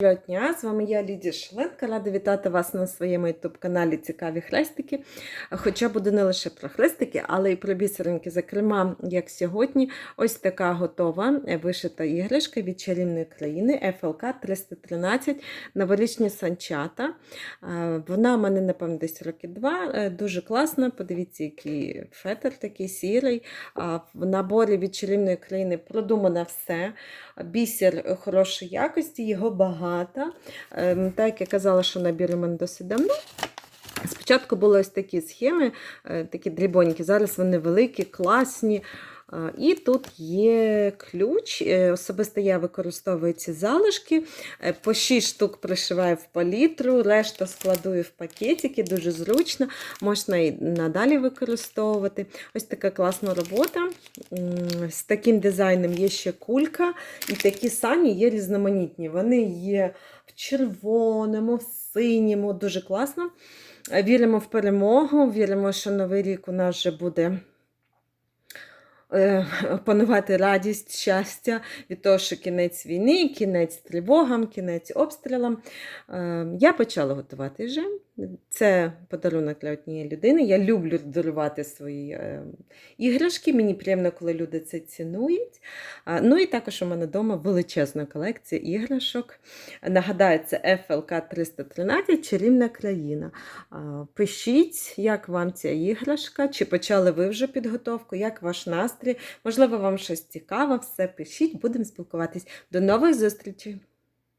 Доброго дня, з вами я Лідія Шаленка. Рада вітати вас на своєму ютуб-каналі Цікаві хрестики. Хоча буде не лише про хрестики, але й про бісеринки. Зокрема, як сьогодні, ось така готова е, вишита іграшка від чарівної країни FLK 313 новорічні санчата. Е, Вона в мене, напевно, десь роки два. Е, Дуже класна. Подивіться, який фетр такий сірий. В наборі від чарівної країни продумано все. Бісер хорошої якості, його багато. Ем, Так я казала, що набір у мене досить давно. Спочатку були ось такі схеми, е, такі дрібонькі, зараз вони великі, класні. І тут є ключ. Е, Особисто я використовую ці залишки. Е, По 6 штук пришиваю в палітру, решта складую в пакетики, дуже зручно, можна і надалі використовувати. Ось така класна робота. З таким дизайном є ще кулька, і такі самі є різноманітні. Вони є в червоному, в синьому, дуже класно. Віримо в перемогу, віримо, що новий рік у нас вже буде панувати радість, щастя від того, що кінець війни, кінець тривогам, кінець обстрілам. Е, Я почала готувати вже. Це подарунок для однієї людини. Я люблю дарувати свої е, іграшки. Мені приємно, коли люди це цінують. Ну і також у мене вдома величезна колекція іграшок. Нагадаю, це FLK 313 чарівна країна. Пишіть, як вам ця іграшка, чи почали ви вже підготовку, як ваш настрій. Можливо, вам щось цікаве, все пишіть, будемо спілкуватись. До нових зустрічей!